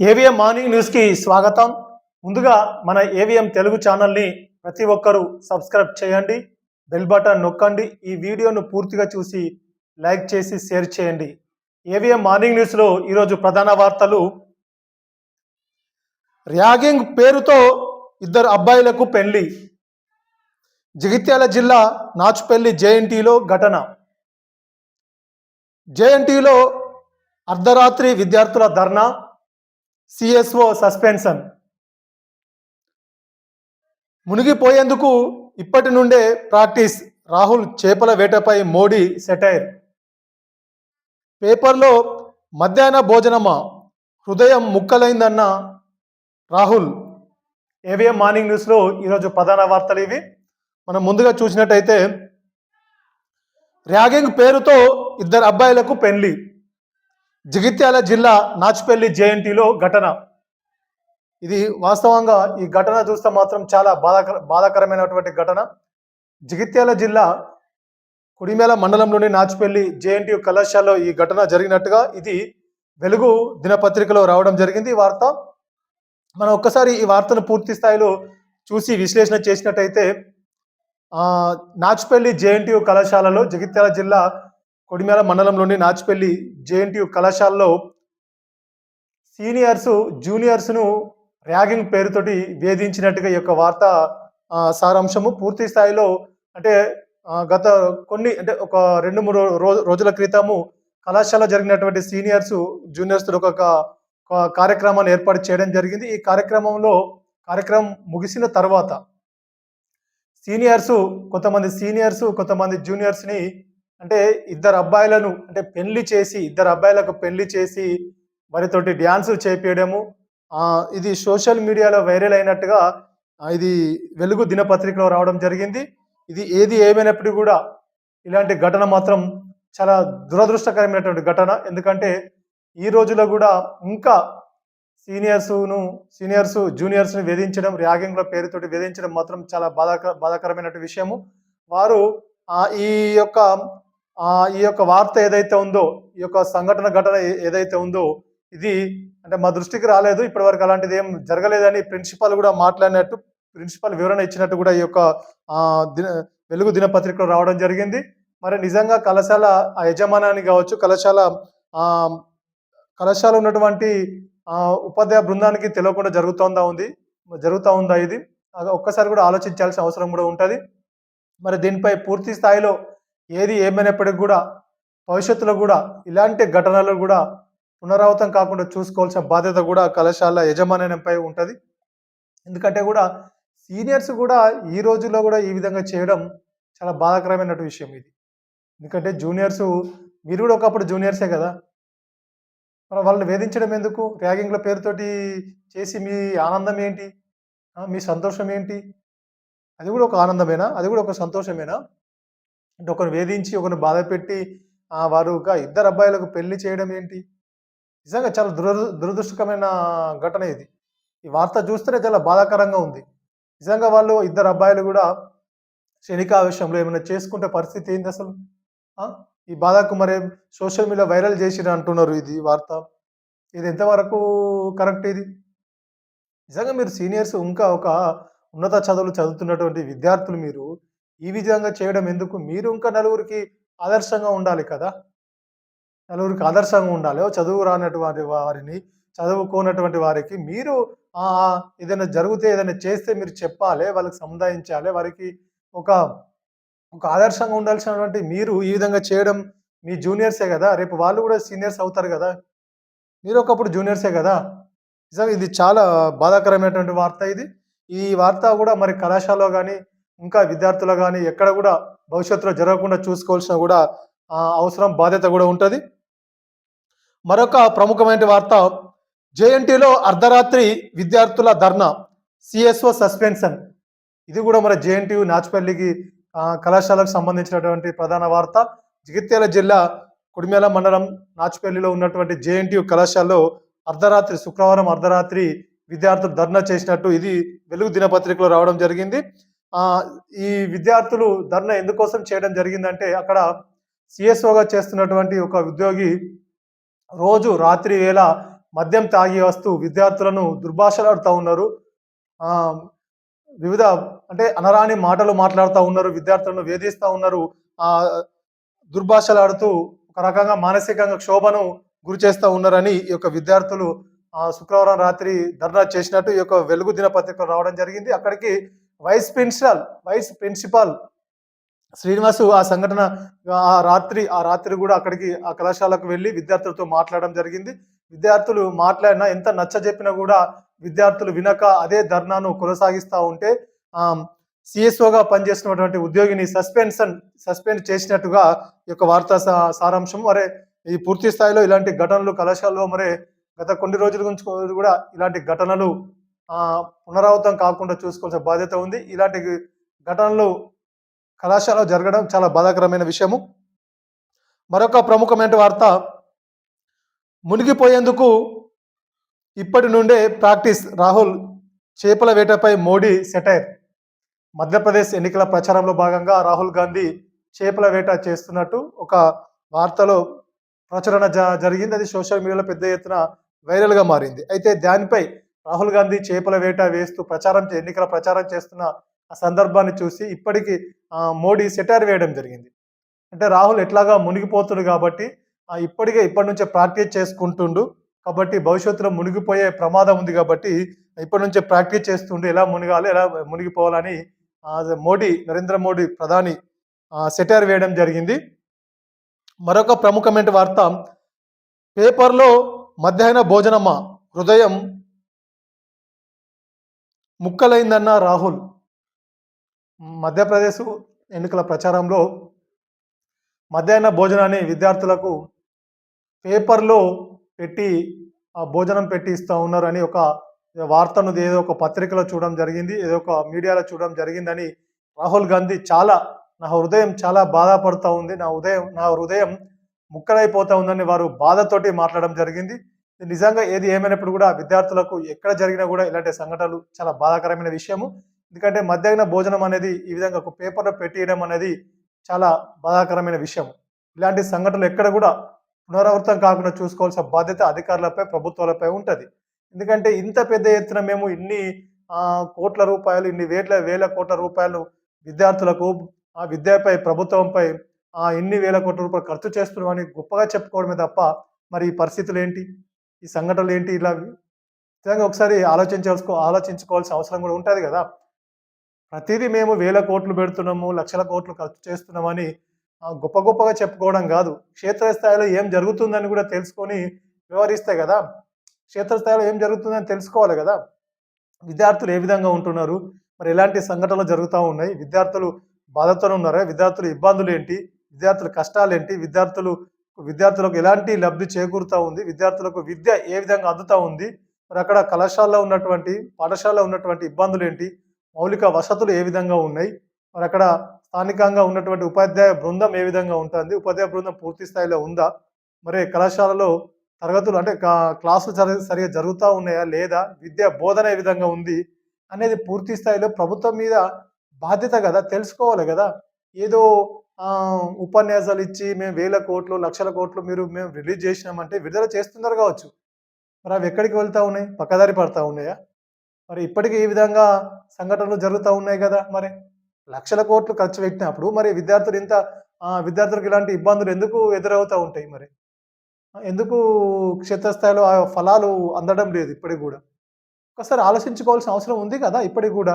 AVM morning న్యూస్కి స్వాగతం. ముందుగా మన ఏవిఎం తెలుగు ఛానల్ని ప్రతి ఒక్కరూ సబ్స్క్రైబ్ చేయండి బెల్ బటన్ నొక్కండి ఈ వీడియోను పూర్తిగా చూసి లైక్ చేసి షేర్ చేయండి. ఏవిఎం మార్నింగ్ న్యూస్లో ఈరోజు ప్రధాన వార్తలు. ర్యాగింగ్ పేరుతో ఇద్దరు అబ్బాయిలకు పెళ్ళి. జగిత్యాల జిల్లా నాచుపల్లి జేఎన్టీలో ఘటన. జేఎన్టీలో అర్ధరాత్రి విద్యార్థుల ధర్నా. సిఎస్ఓ సస్పెన్షన్ మునిగిపోయేందుకు ఇప్పటి నుండే ప్రాక్టీస్. రాహుల్ చేపల వేటపై మోడీ సెటైర్. పేపర్లో మధ్యాహ్న భోజనమా? హృదయం ముక్కలైందన్న రాహుల్. ఏవిఎం మార్నింగ్ న్యూస్లో ఈరోజు ప్రధాన వార్తలు ఇవి? మనం ముందుగా చూసినట్టయితే ర్యాగింగ్ పేరుతో ఇద్దరు అబ్బాయిలకు పెళ్ళి. జగిత్యాల జిల్లా నాచుపల్లి జేఎన్టీలో ఘటన. ఇది వాస్తవంగా ఈ ఘటన చూస్తే మాత్రం చాలా బాధాకర బాధాకరమైనటువంటి ఘటన. జగిత్యాల జిల్లా కుడిమేల మండలంలోని నాచుపల్లి జేఎన్టీ కళాశాలలో ఈ ఘటన జరిగినట్టుగా ఇది వెలుగు దినపత్రికలో రావడం జరిగింది ఈ వార్త. మనం ఒక్కసారి ఈ వార్తను పూర్తి స్థాయిలో చూసి విశ్లేషణ చేసినట్టయితే నాచుపల్లి జేఎన్టీయు కళాశాలలో జగిత్యాల జిల్లా కొడిమేల మండలంలోని నాచుపల్లి జేఎన్టీయు కళాశాలలో సీనియర్స్ జూనియర్స్ను ర్యాగింగ్ పేరుతోటి వేధించినట్టుగా ఈ యొక్క వార్త సారాంశము పూర్తి స్థాయిలో అంటే గత కొన్ని అంటే ఒక రెండు మూడు రోజుల క్రితము కళాశాల జరిగినటువంటి సీనియర్స్ జూనియర్స్ ఒక కార్యక్రమాన్ని ఏర్పాటు చేయడం జరిగింది. ఈ కార్యక్రమంలో కార్యక్రమం ముగిసిన తర్వాత సీనియర్స్ కొంతమంది సీనియర్స్ కొంతమంది జూనియర్స్ని అంటే ఇద్దరు అబ్బాయిలను అంటే పెళ్ళి చేసి ఇద్దరు అబ్బాయిలకు పెళ్ళి చేసి వారితోటి డ్యాన్సులు చేపించడము ఇది సోషల్ మీడియాలో వైరల్ అయినట్టుగా ఇది వెలుగు దినపత్రికలో రావడం జరిగింది. ఇది ఏది ఏమైనప్పటికీ కూడా ఇలాంటి ఘటన మాత్రం చాలా దురదృష్టకరమైనటువంటి ఘటన. ఎందుకంటే ఈ రోజులో కూడా ఇంకా సీనియర్స్ను సీనియర్స్ జూనియర్స్ని వేధించడం ర్యాగింగ్ల పేరుతోటి వేధించడం మాత్రం చాలా బాధాకర బాధాకరమైన విషయము. వారు ఈ యొక్క ఈ యొక్క వార్త ఏదైతే ఉందో ఈ యొక్క సంఘటన ఘటన ఏదైతే ఉందో ఇది అంటే మా దృష్టికి రాలేదు. ఇప్పటివరకు అలాంటిది ఏం జరగలేదని ప్రిన్సిపాల్ కూడా మాట్లాడినట్టు ప్రిన్సిపాల్ వివరణ ఇచ్చినట్టు కూడా ఈ యొక్క వెలుగు దినపత్రికలో రావడం జరిగింది. మరి నిజంగా కళాశాల ఆ యజమానాన్ని కావచ్చు కళాశాల కళాశాల ఉన్నటువంటి ఉపాధ్యాయ బృందానికి తెలియకుండా జరుగుతుందా ఉంది? జరుగుతూ ఉందా ఇది? ఒక్కసారి కూడా ఆలోచించాల్సిన అవసరం కూడా ఉంటుంది. మరి దీనిపై పూర్తి స్థాయిలో ఏది ఏమైనప్పటికీ కూడా భవిష్యత్తులో కూడా ఇలాంటి ఘటనలు కూడా పునరావృతం కాకుండా చూసుకోవాల్సిన బాధ్యత కూడా కళాశాల యజమాన్యంపై ఉంటుంది. ఎందుకంటే కూడా సీనియర్స్ కూడా ఈ రోజుల్లో కూడా ఈ విధంగా చేయడం చాలా బాధాకరమైన విషయం ఇది. ఎందుకంటే జూనియర్స్ మీరు కూడా ఒకప్పుడు జూనియర్సే కదా? మరి వాళ్ళని వేధించడం ఎందుకు? ర్యాగింగ్ల పేరుతోటి చేసి మీ ఆనందం ఏంటి? మీ సంతోషం ఏంటి? అది కూడా ఒక ఆనందమేనా? అది కూడా ఒక సంతోషమేనా? అంటే ఒకరు వేధించి ఒకరు బాధ పెట్టి వారు ఒక ఇద్దరు అబ్బాయిలకు పెళ్ళి చేయడం ఏంటి? నిజంగా చాలా దురద దురదృష్టకరమైన ఘటన ఇది. ఈ వార్త చూస్తేనే చాలా బాధాకరంగా ఉంది. నిజంగా వాళ్ళు ఇద్దరు అబ్బాయిలు కూడా క్షణికావేశంలో ఏమైనా చేసుకుంటే పరిస్థితి ఏంది అసలు? ఈ బాధకు మరి సోషల్ మీడియా వైరల్ చేసిన అంటున్నారు ఇది వార్త. ఇది ఎంతవరకు కరెక్ట్ ఇది? నిజంగా మీరు సీనియర్స్ ఇంకా ఒక ఉన్నత చదువులు చదువుతున్నటువంటి విద్యార్థులు మీరు ఈ విధంగా చేయడం ఎందుకు? మీరు ఇంకా నలుగురికి ఆదర్శంగా ఉండాలి కదా? నలుగురికి ఆదర్శంగా ఉండాలి. చదువు రానటువంటి వారిని చదువుకోనటువంటి వారికి మీరు ఏదైనా జరిగితే ఏదైనా చేస్తే మీరు చెప్పాలి వాళ్ళకి సముదాయించాలి వారికి ఒక ఒక ఆదర్శంగా ఉండాల్సినటువంటి మీరు ఈ విధంగా చేయడం మీ జూనియర్సే కదా? రేపు వాళ్ళు కూడా సీనియర్స్ అవుతారు కదా? మీరు ఒకప్పుడు జూనియర్సే కదా? నిజంగా ఇది చాలా బాధాకరమైనటువంటి వార్త ఇది. ఈ వార్త కూడా మరి కళాశాలలో కానీ ఇంకా విద్యార్థులు కానీ ఎక్కడ కూడా భవిష్యత్తులో జరగకుండా చూసుకోవాల్సిన కూడా అవసరం బాధ్యత కూడా ఉంటుంది. మరొక ప్రముఖమైన వార్త జేఎన్టీలో అర్ధరాత్రి విద్యార్థుల ధర్నా సిఎస్ఓ సస్పెన్షన్. ఇది కూడా మన జేఎన్టీయు నాచుపల్లికి కళాశాలకు సంబంధించినటువంటి ప్రధాన వార్త. జగిత్యాల జిల్లా కుడిమేల మండలం నాచుపల్లిలో ఉన్నటువంటి జేఎన్టీయు కళాశాలలో అర్ధరాత్రి శుక్రవారం అర్ధరాత్రి విద్యార్థులు ధర్నా చేసినట్టు ఇది వెలుగు దినపత్రికలో రావడం జరిగింది. ఈ విద్యార్థులు ధర్నా ఎందుకోసం చేయడం జరిగిందంటే అక్కడ సిఎస్ఓగా చేస్తున్నటువంటి ఒక ఉద్యోగి రోజు రాత్రి వేళ మద్యం తాగి వస్తూ విద్యార్థులను దుర్భాషలాడుతూ ఉన్నారు. వివిధ అంటే అనరాని మాటలు మాట్లాడుతూ ఉన్నారు విద్యార్థులను వేధిస్తూ ఉన్నారు. దుర్భాషలాడుతూ ఒక రకంగా మానసికంగా క్షోభను గురి చేస్తూ ఉన్నారని ఈ యొక్క విద్యార్థులు శుక్రవారం రాత్రి ధర్నా చేసినట్టు ఈ యొక్క వెలుగు దినపత్రిక రావడం జరిగింది. అక్కడికి vice principal vice principal Srinivasu ఆ సంఘటన ఆ రాత్రి ఆ రాత్రి కూడా అక్కడికి ఆ కళాశాలకు వెళ్ళి విద్యార్థులతో మాట్లాడడం జరిగింది. విద్యార్థులు మాట్లాడినా ఎంత నచ్చ చెప్పినా కూడా విద్యార్థులు వినక అదే ధర్నాను కొనసాగిస్తూ ఉంటే సిఎస్ఓగా పనిచేసినటువంటి ఉద్యోగిని సస్పెన్షన్ సస్పెండ్ చేసినట్టుగా ఈ యొక్క వార్తా సారాంశం. మరే ఈ పూర్తి స్థాయిలో ఇలాంటి ఘటనలు కళాశాలలో మరే గత కొన్ని రోజుల గురించి కూడా ఇలాంటి ఘటనలు పునరావృతం కాకుండా చూసుకోవాల్సిన బాధ్యత ఉంది. ఇలాంటి ఘటనలు కళాశాలలో జరగడం చాలా బాధాకరమైన విషయము. మరొక ప్రముఖమైన వార్త మునిగిపోయేందుకు ఇప్పటి నుండే ప్రాక్టీస్ రాహుల్ చేపల వేటపై మోడీ సెటైర్. మధ్యప్రదేశ్ ఎన్నికల ప్రచారంలో భాగంగా రాహుల్ గాంధీ చేపల వేట చేస్తున్నట్టు ఒక వార్తలో ప్రచురణ జరిగింది. అది సోషల్ మీడియాలో పెద్ద ఎత్తున వైరల్గా మారింది. అయితే దానిపై రాహుల్ గాంధీ చేపల వేట వేస్తూ ప్రచారం చే- ఎన్నికల ప్రచారం చేస్తున్న ఆ సందర్భాన్ని చూసి ఇప్పటికీ మోడీ సెటైర్ వేయడం జరిగింది. అంటే రాహుల్ ఎట్లాగా మునిగిపోతుండు కాబట్టి ఇప్పటికే ఇప్పటి నుంచే ప్రాక్టీస్ చేసుకుంటుండు. కాబట్టి భవిష్యత్తులో మునిగిపోయే ప్రమాదం ఉంది కాబట్టి ఇప్పటి నుంచే ప్రాక్టీస్ చేస్తుండు. ఎలా మునిగాలి ఎలా మునిగిపోవాలని మోడీ నరేంద్ర మోడీ ప్రధాని సెటైర్ వేయడం జరిగింది. మరొక ప్రముఖమైన వార్త పేపర్లో మధ్యాహ్న భోజనమా హృదయం ముక్కలైందన్న రాహుల్. మధ్యప్రదేశ్ ఎన్నికల ప్రచారంలో మధ్యాహ్న భోజనాన్ని విద్యార్థులకు పేపర్లో పెట్టి ఆ భోజనం పెట్టి ఇస్తూ ఉన్నారు అని ఒక వార్తను ఏదో ఒక పత్రికలో చూడడం జరిగింది ఏదో ఒక మీడియాలో చూడడం జరిగిందని రాహుల్ గాంధీ చాలా నా హృదయం చాలా బాధపడుతూ ఉంది. నా ఉదయం నా హృదయం ముక్కలైపోతూ ఉందని వారు బాధతోటి మాట్లాడడం జరిగింది. నిజంగా ఏది ఏమైనప్పుడు కూడా విద్యార్థులకు ఎక్కడ జరిగినా కూడా ఇలాంటి సంఘటనలు చాలా బాధాకరమైన విషయము. ఎందుకంటే మధ్యాహ్న భోజనం అనేది ఈ విధంగా ఒక పేపర్లో పెట్టియడం అనేది చాలా బాధాకరమైన విషయం ఇలాంటి సంఘటనలు ఎక్కడ కూడా పునరావృతం కాకుండా చూసుకోవాల్సిన బాధ్యత అధికారులపై ప్రభుత్వాలపై ఉంటుంది. ఎందుకంటే ఇంత పెద్ద ఎత్తున మేము ఇన్ని కోట్ల రూపాయలు ఇన్ని వేల వేల కోట్ల రూపాయలు విద్యార్థులకు ఆ విద్యపై ప్రభుత్వంపై ఆ ఇన్ని వేల కోట్ల రూపాయలు ఖర్చు చేస్తున్నామని గొప్పగా చెప్పుకోవడమే తప్ప మరి ఈ పరిస్థితులు ఏంటి? ఈ సంఘటనలు ఏంటి ఇలా నిజంగా ఒకసారి ఆలోచించాల్సుకో ఆలోచించుకోవాల్సిన అవసరం కూడా ఉంటుంది కదా. ప్రతిదీ మేము వేల కోట్లు పెడుతున్నాము లక్షల కోట్లు ఖర్చు చేస్తున్నామని గొప్ప గొప్పగా చెప్పుకోవడం కాదు. క్షేత్రస్థాయిలో ఏం జరుగుతుందని కూడా తెలుసుకొని వ్యవహరిస్తే కదా. క్షేత్రస్థాయిలో ఏం జరుగుతుందని తెలుసుకోవాలి కదా. విద్యార్థులు ఏ విధంగా ఉంటున్నారు? మరి ఎలాంటి సంఘటనలు జరుగుతూ ఉన్నాయి? విద్యార్థులు బాధతో ఉన్నారా? విద్యార్థులు ఇబ్బందులు ఏంటి? విద్యార్థుల కష్టాలు ఏంటి? విద్యార్థులు విద్యార్థులకు ఎలాంటి లబ్ధి చేకూరుతూ ఉంది? విద్యార్థులకు విద్య ఏ విధంగా అందుతూ ఉంది? మరి అక్కడ కళాశాలలో ఉన్నటువంటి పాఠశాలలో ఉన్నటువంటి ఇబ్బందులు ఏంటి మౌలిక వసతులు ఏ విధంగా ఉన్నాయి? మరి అక్కడ స్థానికంగా ఉన్నటువంటి ఉపాధ్యాయ బృందం ఏ విధంగా ఉంటుంది? ఉపాధ్యాయ బృందం పూర్తి స్థాయిలో ఉందా? మరి కళాశాలలో తరగతులు అంటే క్లాసులు సరిగా జరుగుతూ ఉన్నాయా? లేదా? విద్య బోధన ఏ విధంగా ఉంది? అనేది పూర్తి స్థాయిలో ప్రభుత్వం మీద బాధ్యత కదా? తెలుసుకోవాలి కదా? ఏదో ఉపన్యాసాలు ఇచ్చి మేము వేల కోట్లు లక్షల కోట్లు మీరు మేము రిలీజ్ చేసినామంటే విడుదల చేస్తున్నారు కావచ్చు. మరి అవి ఎక్కడికి వెళ్తూ ఉన్నాయి? పక్కదారి పడతా ఉన్నాయా? మరి ఇప్పటికీ ఈ విధంగా సంఘటనలు జరుగుతూ ఉన్నాయి కదా మరి. లక్షల కోట్లు ఖర్చు పెట్టినప్పుడు మరి విద్యార్థులు ఇంత విద్యార్థులకు ఇలాంటి ఇబ్బందులు ఎందుకు ఎదురవుతూ ఉంటాయి మరి? ఎందుకు క్షేత్రస్థాయిలో ఆ ఫలాలు అందడం లేదు ఇప్పటికి కూడా? ఒకసారి ఆలోచించుకోవాల్సిన అవసరం ఉంది కదా ఇప్పటికి కూడా.